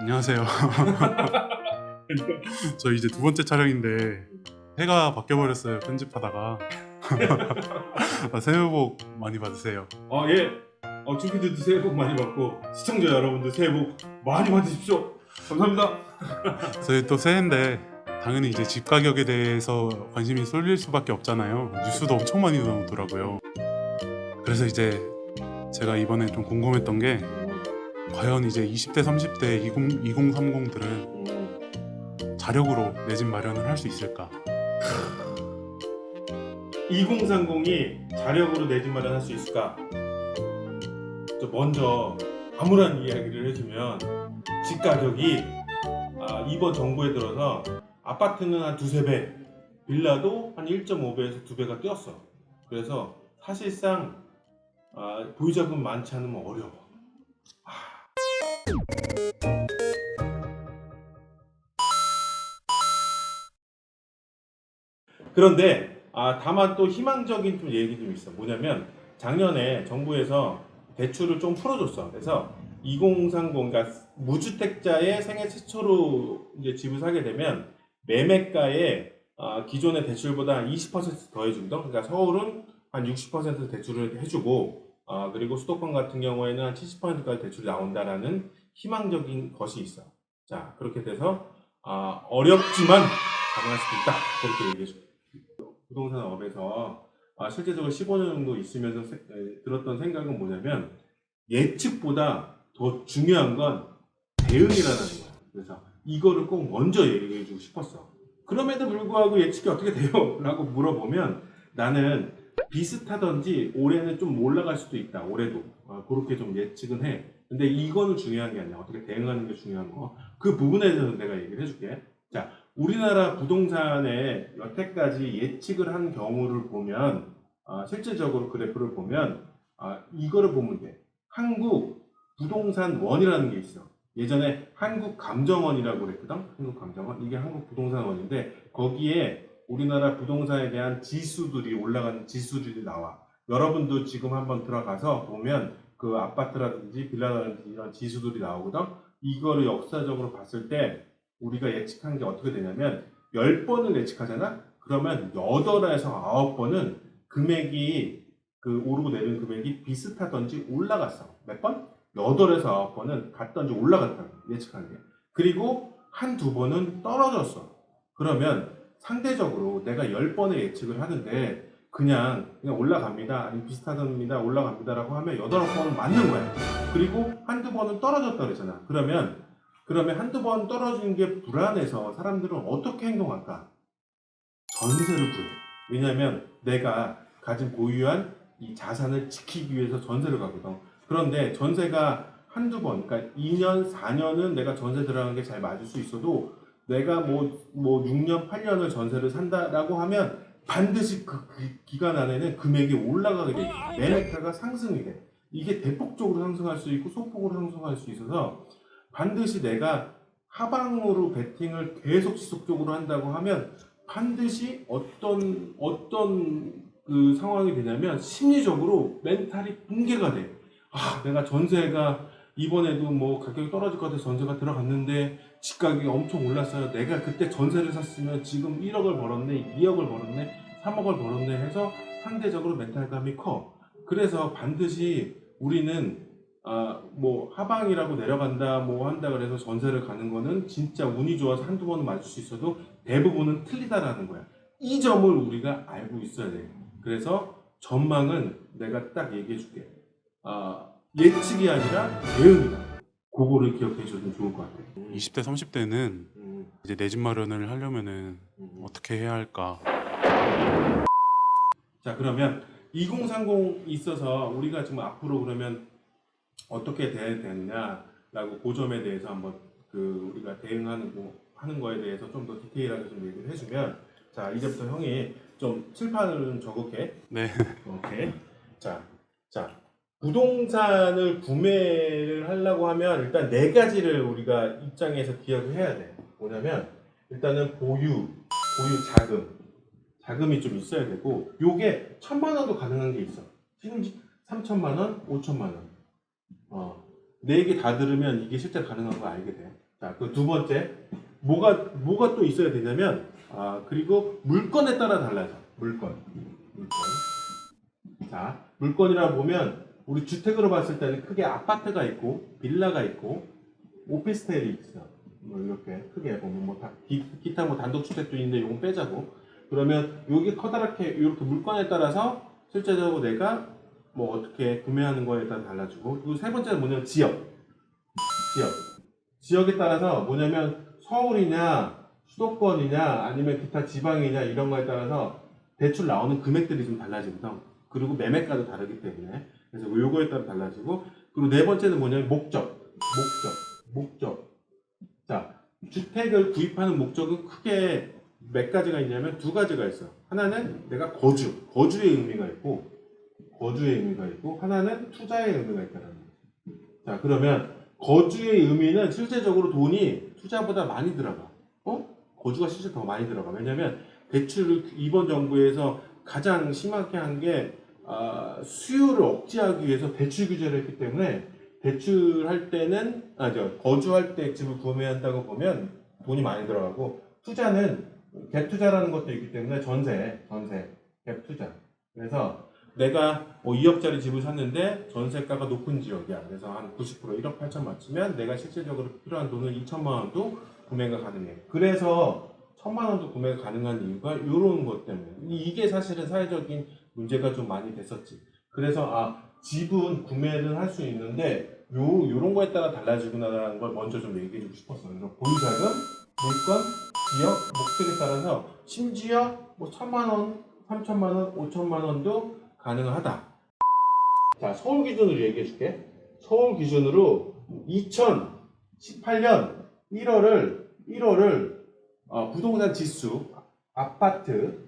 안녕하세요. 저 이제 두 번째 촬영인데 해가 바뀌어 버렸어요. 편집하다가 아, 새해 복 많이 받으세요. 아 예. 어, 주피들도 새해 복 많이 받고 시청자 여러분들 새해 복 많이 받으십시오. 감사합니다. 저희 또 새해인데 당연히 이제 집 가격에 대해서 관심이 쏠릴 수밖에 없잖아요. 뉴스도 엄청 많이 나오더라고요. 그래서 이제 제가 이번에 좀 궁금했던 게 과연 이제 20대, 30대 20, 2030들은 자력으로 내 집 마련을 할 수 있을까? 2030이 자력으로 내 집 마련할 수 있을까? 저 먼저 아무런 이야기를 해주면 집 가격이 아, 이번 정부에 들어서 아파트는 한 두세 배, 빌라도 한 1.5배에서 2배가 뛰었어. 그래서 사실상 아, 보유자금 많지 않으면 어려워. 그런데 아, 다만 또 희망적인 좀 얘기 좀 있어. 뭐냐면 작년에 정부에서 대출을 좀 풀어줬어. 그래서 2030 그러니까 무주택자의 생애 최초로 이제 집을 사게 되면 매매가에 아, 기존의 대출보다 20% 더해주거든. 그러니까 서울은 한 60% 대출을 해주고 아, 그리고 수도권 같은 경우에는 한 70%까지 대출이 나온다라는 희망적인 것이 있어. 자 그렇게 돼서 아, 어렵지만 가능할 수도 있다. 그렇게 얘기해 줄게. 부동산 업에서 아, 실제적으로 15년 정도 있으면서 세- 에, 들었던 생각은 뭐냐면 예측보다 더 중요한 건 대응이라는 거야. 그래서 이거를 꼭 먼저 얘기해 주고 싶었어. 그럼에도 불구하고 예측이 어떻게 돼요? 라고 물어보면 나는 비슷하던지 올해는 좀 올라갈 수도 있다. 올해도. 아, 그렇게 좀 예측은 해. 근데 이거는 중요한 게 아니야. 어떻게 대응하는 게 중요한 거. 그 부분에 대해서 내가 얘기를 해줄게. 자, 우리나라 부동산에 여태까지 예측을 한 경우를 보면 아, 실질적으로 그래프를 보면 아, 이거를 보면 돼. 한국 부동산 원이라는 게 있어. 예전에 한국 감정원이라고 그랬거든. 한국 감정원 이게 한국 부동산 원인데 거기에 우리나라 부동산에 대한 지수들이 올라가는 지수들이 나와. 여러분도 지금 한번 들어가서 보면 그 아파트라든지 빌라라든지 이런 지수들이 나오거든. 이거를 역사적으로 봤을 때 우리가 예측한 게 어떻게 되냐면 10번을 예측하잖아? 그러면 8에서 9번은 금액이 그 오르고 내리는 금액이 비슷하던지 올라갔어. 몇 번? 8에서 9번은 갔던지 올라갔다. 예측하는 게. 그리고 한두 번은 떨어졌어. 그러면 상대적으로 내가 10번의 예측을 하는데 그냥, 그냥 올라갑니다. 아니면 비슷하답니다. 올라갑니다라고 하면 8, 9번은 맞는 거야. 그리고 한두 번은 떨어졌다 그러잖아. 그러면 그러면 한두 번 떨어지는 게 불안해서 사람들은 어떻게 행동할까? 전세를 구해. 왜냐하면 내가 가진 보유한 이 자산을 지키기 위해서 전세를 가거든. 그런데 전세가 한두 번, 그러니까 2년, 4년은 내가 전세 들어가는 게 잘 맞을 수 있어도 내가 뭐, 뭐 6년, 8년을 전세를 산다라고 하면 반드시 그, 그 기간 안에는 금액이 올라가게 돼. 매매가가 상승이 돼. 이게 대폭적으로 상승할 수 있고 소폭으로 상승할 수 있어서 반드시 내가 하방으로 베팅을 계속 지속적으로 한다고 하면 반드시 어떤 어떤 그 상황이 되냐면 심리적으로 멘탈이 붕괴가 돼. 아, 내가 전세가 이번에도 뭐 가격이 떨어질 것 같아서 전세가 들어갔는데 집 가격이 엄청 올랐어요. 내가 그때 전세를 샀으면 지금 1억을 벌었네, 2억을 벌었네, 3억을 벌었네 해서 상대적으로 멘탈감이 커. 그래서 반드시 우리는 아, 뭐 하방이라고 내려간다 뭐 한다 그래서 전세를 가는 거는 진짜 운이 좋아서 한두 번은 맞을 수 있어도 대부분은 틀리다라는 거야. 이 점을 우리가 알고 있어야 돼. 그래서 전망은 내가 딱 얘기해 줄게. 아, 예측이 아니라 대응이다. 그거를 기억해 주면 좋을 것 같아. 20대, 30대는 음, 이제 내 집 마련을 하려면은 음. 어떻게 해야 할까? 자 그러면 2030 있어서 우리가 지금 앞으로 그러면 어떻게 돼야 되느냐라고 그 점에 대해서 한번 그 우리가 대응하는 거 하는 거에 대해서 좀 더 디테일하게 좀 얘기를 해주면 자 이제부터 형이 좀 칠판을 적을게 네. 오케이 자, 자 부동산을 구매를 하려고 하면 일단 네 가지를 우리가 입장에서 기억을 해야 돼 뭐냐면 일단은 보유 보유 자금 자금이 좀 있어야 되고 요게 천만 원도 가능한 게 있어. 지금 3천만 원, 5천만 원. 어. 네 개 다 들으면 이게 실제 가능한 거 알게 돼. 자, 그 두 번째 뭐가 뭐가 또 있어야 되냐면 아 그리고 물건에 따라 달라져. 물건, 물건. 자, 물건이라 보면 우리 주택으로 봤을 때는 크게 아파트가 있고 빌라가 있고 오피스텔이 있어. 뭐 이렇게 크게 보면 뭐 다, 기, 기타 뭐 단독주택도 있는데 이건 빼자고. 그러면 여기 커다랗게 이렇게 물건에 따라서 실제적으로 내가 뭐 어떻게 구매하는 거에 따라 달라지고 그리고 세 번째는 뭐냐면 지역. 지역. 지역에 따라서 뭐냐면 서울이냐 수도권이냐 아니면 기타 지방이냐 이런 거에 따라서 대출 나오는 금액들이 좀 달라지거든. 그리고 매매가도 다르기 때문에 그래서 뭐 요거에 따라 달라지고 그리고 네 번째는 뭐냐면 목적. 목적. 목적. 자, 주택을 구입하는 목적은 크게 몇 가지가 있냐면 두 가지가 있어. 하나는 내가 거주, 거주의 의미가 있고 거주의 의미가 있고 하나는 투자의 의미가 있다는 거지. 자, 그러면 거주의 의미는 실제적으로 돈이 투자보다 많이 들어가. 어? 거주가 실제 더 많이 들어가. 왜냐면 대출을 이번 정부에서 가장 심하게 한 게 아, 수요를 억제하기 위해서 대출 규제를 했기 때문에 대출할 때는 아저 거주할 때 집을 구매한다고 보면 돈이 많이 들어가고 투자는 갭 투자라는 것도 있기 때문에 전세 전세 갭 투자. 그래서 내가 뭐 2억짜리 집을 샀는데 전세가가 높은 지역이야. 그래서 한 90% 1억 8천 맞추면 내가 실질적으로 필요한 돈은 2천만 원도 구매가 가능해. 그래서 천만 원도 구매가 가능한 이유가 이런 것 때문에 이게 사실은 사회적인 문제가 좀 많이 됐었지 그래서 아 집은 구매를 할 수 있는데 요 요런 거에 따라 달라지구나라는 걸 먼저 좀 얘기해 주고 싶었어요. 그래서 보유자금, 물건, 지역, 목적에 따라서 심지어 뭐 천만 원, 삼천만 원, 오천만 원도 가능하다. 자, 서울 기준으로 얘기해 줄게. 서울 기준으로 2018년 1월을 1월을 어, 부동산 지수 아파트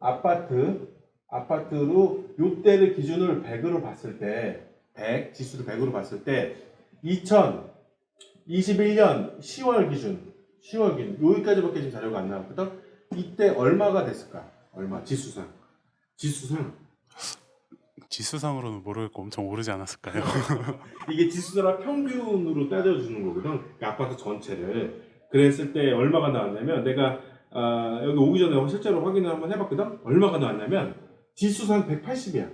아파트 아파트로 요때를 기준으로 100으로 봤을 때 100, 지수를 100으로 봤을 때 2021년 10월 기준 10월 기준 여기까지밖에 지금 자료가 안 나왔거든 이때 얼마가 됐을까? 얼마? 지수상 지수상 지수상으로는 모르겠고 엄청 오르지 않았을까요? 이게 지수랑 평균으로 따져주는 거거든 그 아파트 전체를 그랬을 때 얼마가 나왔냐면 내가 아, 여기 오기 전에 실제로 확인을 한번 해봤거든? 얼마가 나왔냐면 지수상 180이야.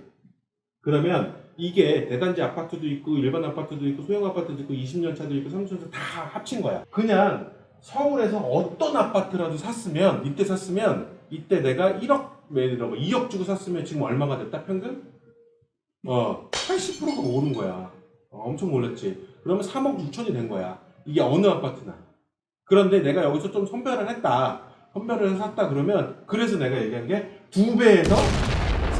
그러면 이게 대단지 아파트도 있고 일반 아파트도 있고 소형 아파트도 있고 20년 차도 있고 30년 차 다 합친 거야. 그냥 서울에서 어떤 아파트라도 샀으면 이때 샀으면 이때 내가 1억 예를 들어 뭐 2억 주고 샀으면 지금 얼마가 됐다 평균? 어 80%가 오른 거야. 어, 엄청 올랐지. 그러면 3억 6천이 된 거야. 이게 어느 아파트나 그런데 내가 여기서 좀 선별을 했다 선별을 해서 샀다 그러면 그래서 내가 얘기한 게 두 배에서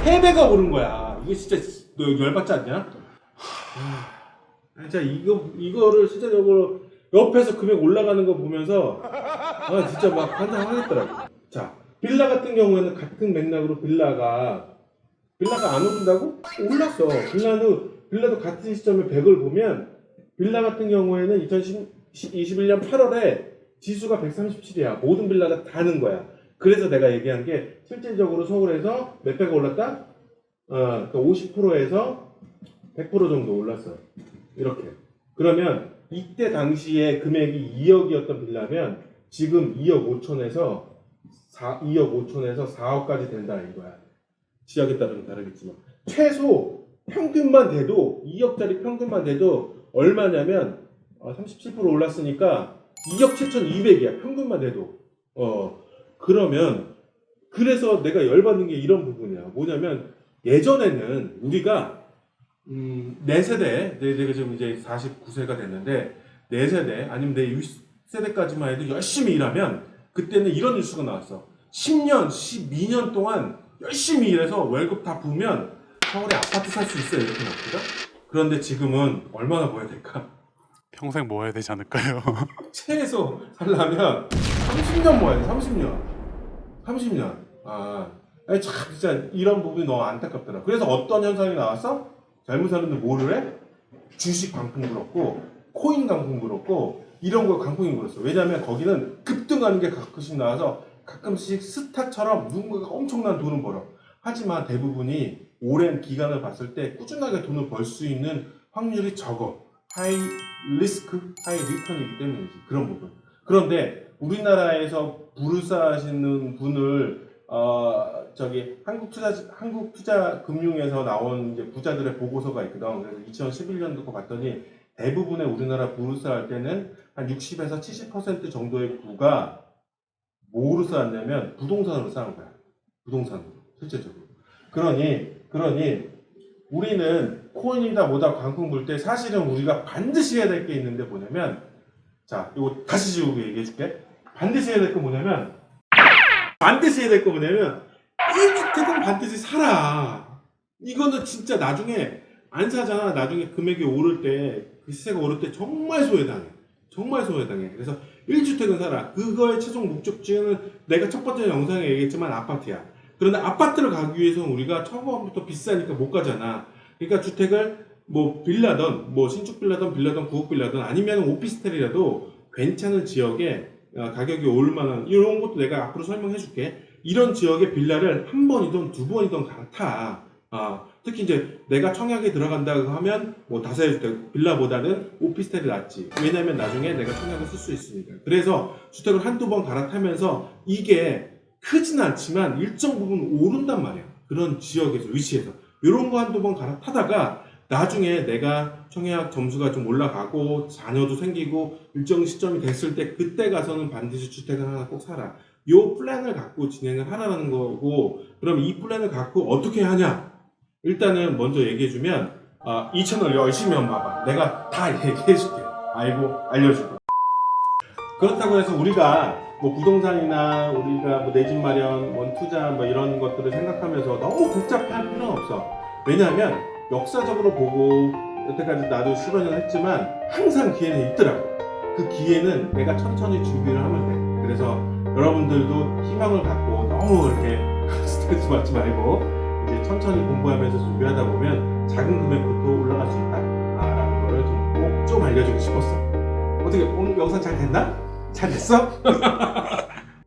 세 배가 오른 거야 이게 진짜 너 열받지 않냐? 하, 진짜 이거 이거를 실제적으로 옆에서 금액 올라가는 거 보면서 아 진짜 막 환장하겠더라고. 자 빌라 같은 경우에는 같은 맥락으로 빌라가 빌라가 안 오른다고? 올랐어. 빌라는 빌라도 같은 시점에 100을 보면 빌라 같은 경우에는 2021년 8월에 지수가 137이야. 모든 빌라가 다는 거야. 그래서 내가 얘기한 게 실질적으로 서울에서 몇 배가 올랐다? 어, 그 50%에서 100% 정도 올랐어. 이렇게. 그러면 이때 당시에 금액이 2억이었던 빌라면 지금 2억 5천에서 4, 2억 5천에서 4억까지 된다 이거야. 지역에 따라서 다르겠지만 최소 평균만 돼도 2억짜리 평균만 돼도 얼마냐면 어, 37% 올랐으니까 2억 7,200이야 평균만 돼도 어 그러면 그래서 내가 열받는 게 이런 부분이야 뭐냐면 예전에는 우리가 음, 내 세대, 내, 내가 지금 이제 49세가 됐는데, 내 세대, 아니면 내 6세대까지만 해도 열심히 일하면, 그때는 이런 뉴스가 나왔어. 10년, 12년 동안 열심히 일해서 월급 다 부으면 서울에 아파트 살 수 있어. 이렇게 나왔거든? 그런데 지금은 얼마나 모아야 될까? 평생 모아야 되지 않을까요? 최소 살려면 30년 모아야 돼, 30년. 30년. 아, 참, 진짜 이런 부분이 너무 안타깝더라. 그래서 어떤 현상이 나왔어? 젊은 사람들 뭐를 해? 주식 강풍 불었고, 코인 강풍 불었고, 이런 거 강풍이 불었어. 왜냐면 거기는 급등하는 게 가끔씩 나와서 가끔씩 스타처럼 누군가가 엄청난 돈을 벌어. 하지만 대부분이 오랜 기간을 봤을 때 꾸준하게 돈을 벌 수 있는 확률이 적어. 하이 리스크, 하이 리턴이기 때문이지 그런 부분. 그런데 우리나라에서 부르사 하시는 분을 어 저기 한국 투자 한국 투자 금융에서 나온 이제 부자들의 보고서가 있거든. 그래서 2011년도 거 봤더니 대부분의 우리나라 부르사 할 때는 한 60에서 70% 정도의 부가 뭐로 쌓았냐면 부동산으로 쌓은 거야. 부동산으로 실제적으로. 그러니 그러니 우리는 코인이다 뭐다 광풍 불 때 사실은 우리가 반드시 해야 될 게 있는데 뭐냐면 자 이거 다시 지우고 얘기해 줄게. 반드시 해야 될 거 뭐냐면 반드시 해야 될 거 뭐냐면 1주택은 반드시 사라. 이거는 진짜 나중에 안 사잖아. 나중에 금액이 오를 때 그 시세가 오를 때 정말 소외당해. 정말 소외당해. 그래서 1주택은 사라. 그거의 최종 목적지는 내가 첫 번째 영상에 얘기했지만 아파트야. 그런데 아파트를 가기 위해서는 우리가 처음부터 비싸니까 못 가잖아. 그러니까 주택을 뭐 빌라든 뭐 신축 빌라든 빌라든 구옥 빌라든 아니면 오피스텔이라도 괜찮은 지역에 어, 가격이 오를 만한 이런 것도 내가 앞으로 설명해 줄게. 이런 지역의 빌라를 한 번이든 두 번이든 갈아타. 아, 특히 이제 내가 청약에 들어간다고 하면 뭐 다세대 빌라보다는 오피스텔이 낫지. 왜냐면 나중에 내가 청약을 쓸 수 있으니까. 그래서 주택을 한두 번 갈아타면서 이게 크진 않지만 일정 부분 오른단 말이야. 그런 지역에서 위치에서 이런 거 한두 번 갈아타다가 나중에 내가 청약 점수가 좀 올라가고 자녀도 생기고 일정 시점이 됐을 때 그때 가서는 반드시 주택을 하나 꼭 사라. 요 플랜을 갖고 진행을 하라는 거고 그럼 이 플랜을 갖고 어떻게 하냐? 일단은 먼저 얘기해주면 아, 이 채널 열심히 한번 봐봐. 내가 다 얘기해줄게. 알고 알려주고. 그렇다고 해서 우리가 뭐 부동산이나 우리가 뭐 내 집 마련, 원 투자 뭐 이런 것들을 생각하면서 너무 복잡할 필요는 없어. 왜냐하면 역사적으로 보고 여태까지 나도 10여 년 했지만 항상 기회는 있더라고. 그 기회는 내가 천천히 준비를 하면 돼. 그래서 여러분들도 희망을 갖고 너무 이렇게 스트레스 받지 말고 이제 천천히 공부하면서 준비하다 보면 작은 금액부터 올라갈 수 있다. 아, 라는 거를 좀 꼭 좀 알려주고 싶었어. 어떻게 오늘 영상 잘 됐나? 잘 됐어?